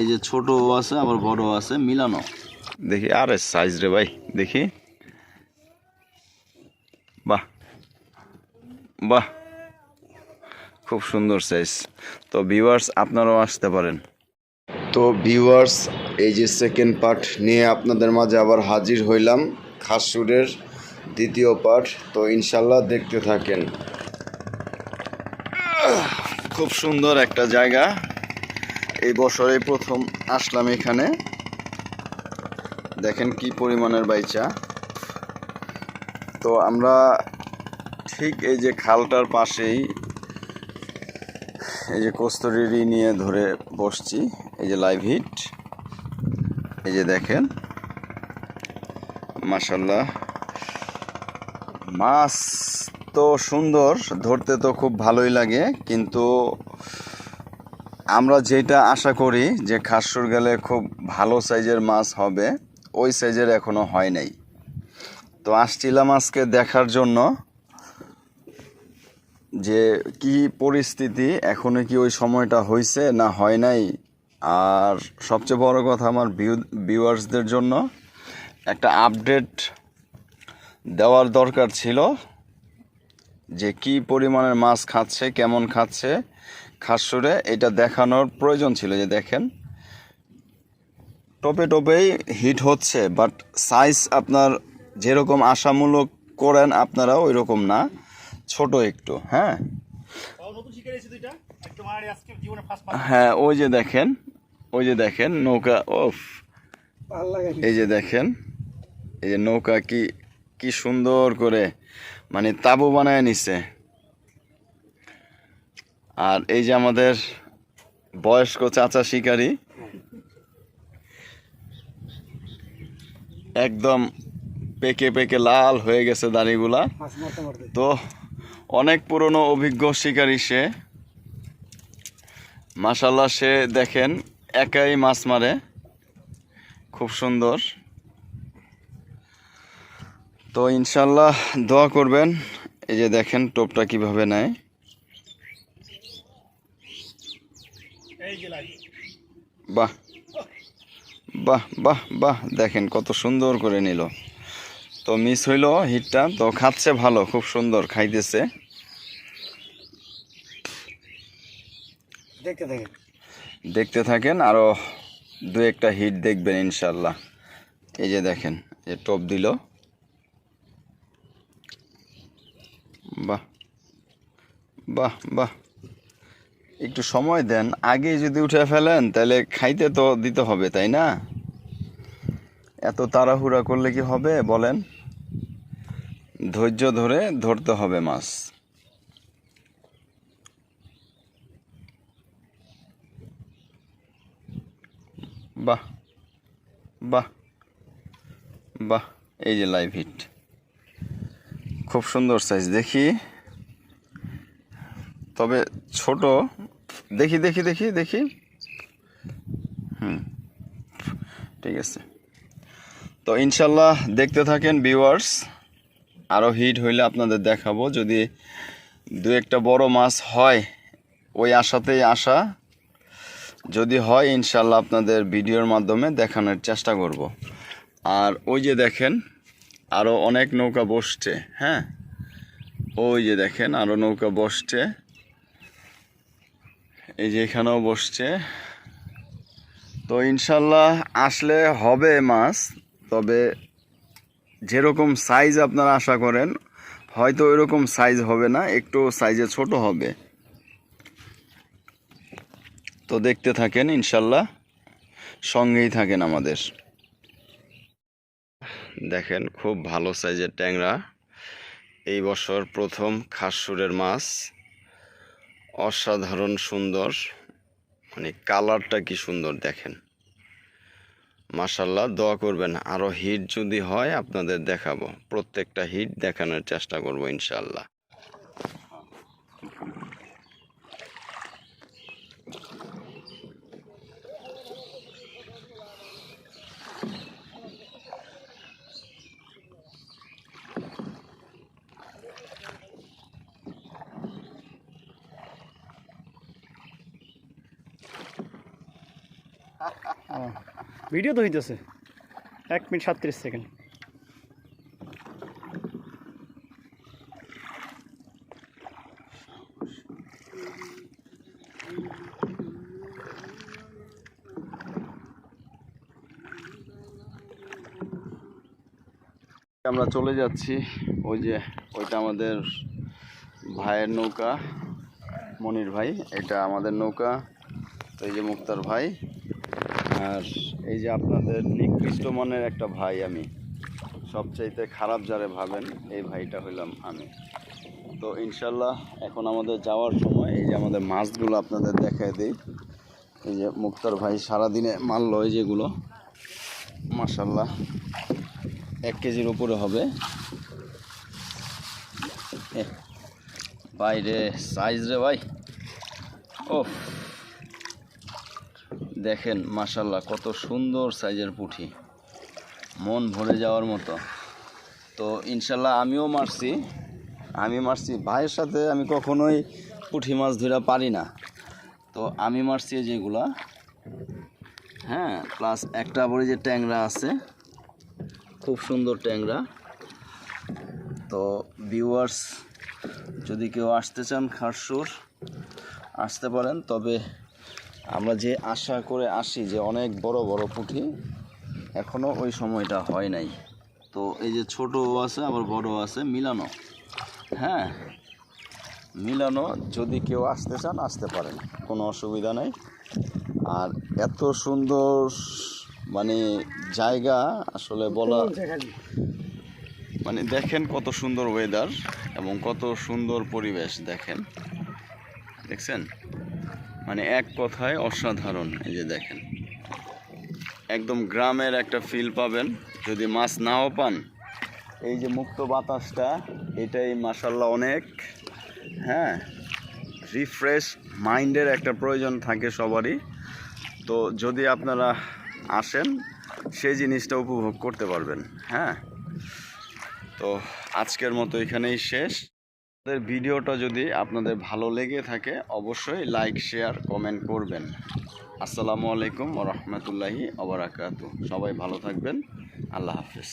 এই যে ছোট আছে আবার বড় আছে মিলানো। দেখি আরে সাইজ রে ভাই দেখি। বাহ। বাহ। খুব সুন্দর সাইজ তো ভিউয়ার্স আপনারাও আসতে পারেন। তো ভিউয়ার্স এই যে সেকেন্ড পার্ট নিয়ে আপনাদের মাঝে আবার হাজির হইলাম খাসুরের দ্বিতীয় পার্ট তো ইনশাল্লাহ দেখতে থাকেন। খুব সুন্দর একটা জায়গা। এই বছরে প্রথম আসলাম এখানে। দেখেন কি পরিমাণের বাইচা। তো আমরা ঠিক এই যে খালটার পাশেই এই যে কস্তুরিরি নিয়ে ধরে বসছি, এই যে লাইভ হিট এই যে দেখেন মাশাল্লাহ মাছ তো সুন্দর, ধরতে তো খুব ভালোই লাগে, কিন্তু আমরা যেটা আশা করি যে খাসুর গেলে খুব ভালো সাইজের মাছ হবে, ওই সাইজের এখনও হয় নাই। তো আসছিলাম আজকে দেখার জন্য যে কি পরিস্থিতি, এখনও কি ওই সময়টা হয়েছে না হয় নাই? আর সবচেয়ে বড় কথা আমার ভিউ ভিউয়ার্সদের জন্য একটা আপডেট দেওয়ার দরকার ছিল যে কি পরিমাণের মাছ খাচ্ছে, কেমন খাচ্ছে। খাসুরে এটা দেখানোর প্রয়োজন ছিল যে দেখেন। টপে টপেই হিট হচ্ছে বাট সাইজ আপনার যেরকম আশামূলক করেন আপনারা ওই রকম না ছোট একটু হ্যাঁ? হ্যাঁ ওই যে দেখেন ওই যে দেখেন নৌকা ওফ এই যে দেখেন এই যে নৌকা কি কি সুন্দর করে মানে তাবু বানায় নিছে। আর এই যে আমাদের বয়স্ক চাচা শিকারী, একদম পেকে পেকে লাল হয়ে গেছে দাড়িগুলা। তো অনেক পুরনো অভিজ্ঞ শিকারী সে। মাসাল্লাহ সে দেখেন, একাই মাছ মারে। খুব সুন্দর। তো ইনশাল্লাহ দোয়া করবেন। এই যে দেখেন টোপটা কীভাবে নেয় এই যে লাইট বাহ। বাহ বাহ বাহ। দেখেন কত সুন্দর করে নিল। তো মিস হইল হিটটা তো খাচ্ছে ভালো খুব সুন্দর খাইতেছে। দেখতে থাকেন। দেখতে থাকেন আরও দু একটা হিট দেখবেন ইনশাল্লাহ এই যে দেখেন যে টপ দিল। বাহ বাহ বাহ। একটু সময় দেন, আগে যদি উঠে ফেলেন, তাহলে খাইতে তো দিতে হবে, তাই না? এত তাড়াহুড়া করলে কি হবে, বলেন? ধৈর্য ধরে ধরতে হবে মাছ। বাহ বাহ বাহ, এই যে লাইভ হিট খুব সুন্দর সাইজ দেখি। তবে ছোট দেখি দেখি দেখি দেখি। হুম। ঠিক আছে। তো ইনশাল্লাহ দেখতে থাকেন ভিউয়ার্স আরও হিট হইলে আপনাদের দেখাবো। যদি দু একটা বড় মাছ হয়, ওই আশাতেই আসা যদি হয়, ইনশাল্লাহ আপনাদের ভিডিওর মাধ্যমে দেখানোর চেষ্টা করব। আর ওই যে দেখেন আরও অনেক নৌকা বসছে হ্যাঁ? ওই যে দেখেন আরও নৌকা বসছে। এই যে এখানেও বসছে। তো ইনশাল্লাহ আসলে হবে মাছ, তবে যেরকম সাইজ আপনারা আশা করেন, হয়তো ওইরকম সাইজ হবে না, একটু সাইজে ছোট হবে। তো দেখতে থাকেন ইনশাল্লাহ, সঙ্গেই থাকেন আমাদের। দেখেন খুব ভালো সাইজের ট্যাংরা। এই বছর প্রথম খাসুরের মাছ। অসাধারণ সুন্দর। মানে কালারটা কি সুন্দর দেখেন। মাসাল্লাহ দোয়া করবেন আরও হিট যদি হয় আপনাদের দেখাবো। প্রত্যেকটা হিট দেখানোর চেষ্টা করব ইনশাল্লাহ ভিডিও তো হইতেছে। এক মিনিট সাতত্রিশ সেকেন্ড আমরা চলে যাচ্ছি, ওই যে, ওইটা আমাদের ভাইয়ের নৌকা, মনির ভাই, এটা আমাদের নৌকা, তো এই যে মুক্তার ভাই। আর এই যে আপনাদের নিকৃষ্ট মনের একটা ভাই আমি। সবচাইতে খারাপ যারে ভাবেন, এই ভাইটা হইলাম আমি। তো ইনশাল্লাহ এখন আমাদের যাওয়ার সময়, এই যে আমাদের মাছগুলো আপনাদের দেখায় দিই। এই যে মুক্তার ভাই সারাদিনে মারলো এই যেগুলো। মাসাল্লাহ এক কেজির উপরে হবে। বাইরে সাইজ রে ভাই। ও দেখেন মাশাল্লাহ কত সুন্দর সাইজের পুঁটি মন ভরে যাওয়ার মতো। তো ইনশাল্লাহ আমিও মারছি। আমি মারছি, ভাইয়ের সাথে আমি কখনোই পুঁঠি মাছ ধরা পারি না। তো, আমি মারছি যেগুলা। হ্যাঁ প্লাস একটা বড় যে ট্যাংরা আছে, খুব সুন্দর ট্যাংরা। তো ভিউয়ার্স যদি কেউ আসতে চান খারসুর, আসতে পারেন, তবে আমরা যে আশা করে আসি যে অনেক বড় বড় পুঁটি এখনও ওই সময়টা হয় নাই। তো এই যে ছোটও আছে আবার বড় আছে মিলানো। হ্যাঁ মিলানো যদি কেউ আসতে চান আসতে পারেন কোনো অসুবিধা নেই। আর এত সুন্দর মানে জায়গা আসলে বলা মানে দেখেন কত সুন্দর ওয়েদার এবং কত সুন্দর পরিবেশ দেখেন। দেখছেন? মানে এক কথায় অসাধারণ, এই যে দেখেন। একদম গ্রামের একটা ফিল পাবেন। যদি মাছ নাও পান, এই যে মুক্ত বাতাসটা, এটাই মাসাল্লাহ অনেক। হ্যাঁ রিফ্রেশ মাইন্ডের একটা প্রয়োজন থাকে সবারই। তো যদি আপনারা আসেন, সেই জিনিসটা উপভোগ করতে পারবেন। হ্যাঁ তো আজকের মতো এখানেই শেষ। আমাদের ভিডিওটা যদি আপনাদের ভালো লেগে থাকে, অবশ্যই লাইক শেয়ার কমেন্ট করবেন। আসসালামু আলাইকুম রহমতুল্লাহি আবরাকাতু সবাই ভালো থাকবেন। আল্লাহ হাফিজ।